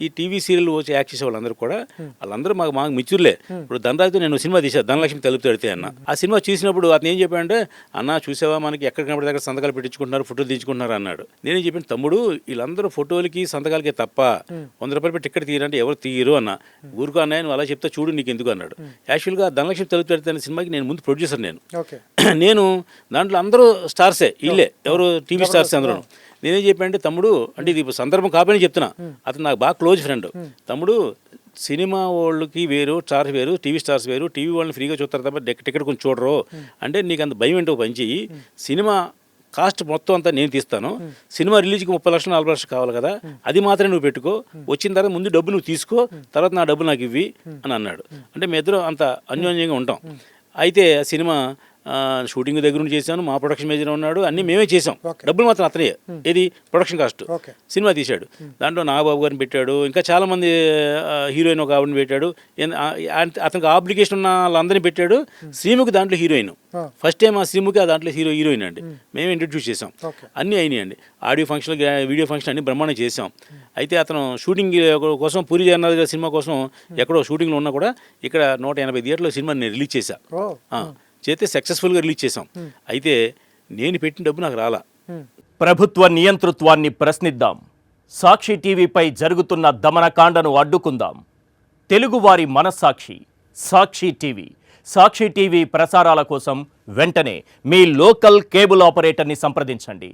ఈ TV serial వచ్చి act చేసే వాళ్ళందరూ కూడా వాళ్ళందరూ మాకు మాకు మిచ్చుర్లే ఇప్పుడు ధనరాజుతో నేను సినిమా తీసాను ధనలక్ష్మి తలుపు తడితే అన్న. ఆ సినిమా చూసినప్పుడు అతను ఏం చెప్పాడంటే అన్న చూసావా? మనకి ఎక్కడ కనబడి దగ్గర సంతకాలు పెట్టించుకుంటున్నారు ఫోటోలు తీయించుకుంటున్నారు అన్నాడు. నేనేం చెప్పాను తమ్ముడు వీళ్ళందరూ ఫోటోలకి సంతకాలకి తప్ప వంద రూపాయలు పెట్టి టికెట్ తీయరంటే ఎవరు తీయరు అన్న. ఊరుకో అన్నయ్య నువ్వు అలా చెప్తే చూడు నీకు ఎందుకు అన్నాడు యాక్చువల్గా ధనలక్ష్మి తలుపు తడితే అనే సినిమాకి నేను ముందు ప్రొడ్యూసర్ నేను. ఓకే. నేను దాంట్లో అందరూ స్టార్సే వీళ్ళే. ఎవరు టీవీ స్టార్స్ అందరూ నేనేం చెప్పానంటే తమ్ముడు అంటే ఇది సందర్భం కాపని చెప్తున్నా. అతను నాకు బాగా క్లోజ్ ఫ్రెండ్. తమ్ముడు సినిమా వాళ్ళకి వేరు స్టార్స్ వేరు టీవీ స్టార్స్ వేరు టీవీ వాళ్ళని ఫ్రీగా చూస్తారు తప్ప టికెట్ కొంచెం చూడరు. అంటే నీకు అంత భయం ఏంటో చెయ్యి. సినిమా కాస్ట్ మొత్తం అంతా నేను తీస్తాను. సినిమా రిలీజ్కి ముప్పై లక్షలు నలభై లక్షలు కావాలి కదా. అది మాత్రమే నువ్వు పెట్టుకో. వచ్చిన తర్వాత ముందు డబ్బు నువ్వు తీసుకో. తర్వాత నా డబ్బు నాకు ఇవ్వి అని అన్నాడు. అంటే మీ ఇద్దరం అంత అన్యోన్యంగా ఉంటాం. అయితే ఆ సినిమా షూటింగ్ దగ్గర నుంచి చేశాను మా ప్రొడక్షన్ మేనేజర్ ఉన్నాడు అన్ని మేమే చేసాం. డబ్బులు మాత్రం అతనే. ఏది? ప్రొడక్షన్ కాస్ట్ సినిమా తీశాడు. దాంట్లో నాగబాబు గారిని పెట్టాడు ఇంకా చాలా మంది ఆ, హీరోయిన్ ఒక ఆవిడని పెట్టాడు. అతనికి ఆబ్లికేషన్ ఉన్న వాళ్ళందరినీ పెట్టాడు. శ్రీముఖి దాంట్లో హీరోయిన్. ఫస్ట్ టైం ఆ శ్రీముఖి ఆ దాంట్లో హీరో హీరోయిన్ అండి. మేము. ఇంట్రడ్యూస్ చేసాం అన్నీ అయినాయండి ఆడియో ఫంక్షన్ వీడియో ఫంక్షన్ అన్ని బ్రహ్మాండం చేసాం అయితే అతను షూటింగ్ కోసం పూరి జగన్నాథ్ గారి సినిమా కోసం ఎక్కడో షూటింగ్లో ఉన్నా కూడా ఇక్కడ నూట ఎనభై థియేటర్లో సినిమా నేను రిలీజ్ చేశా. ఓ. ఆ, చేస్తే సక్సెస్ఫుల్గా రిలీజ్ చేసాం అయితే నేను పెట్టిన డబ్బు నాకు రాలా. ప్రభుత్వ నియంతృత్వాన్ని ప్రశ్నిద్దాం. సాక్షి టీవీపై జరుగుతున్న దమనకాండను అడ్డుకుందాం. తెలుగువారి మనస్సాక్షి సాక్షి టీవీ. సాక్షి టీవీ ప్రసారాల కోసం వెంటనే మీ లోకల్ కేబుల్ ఆపరేటర్ని సంప్రదించండి.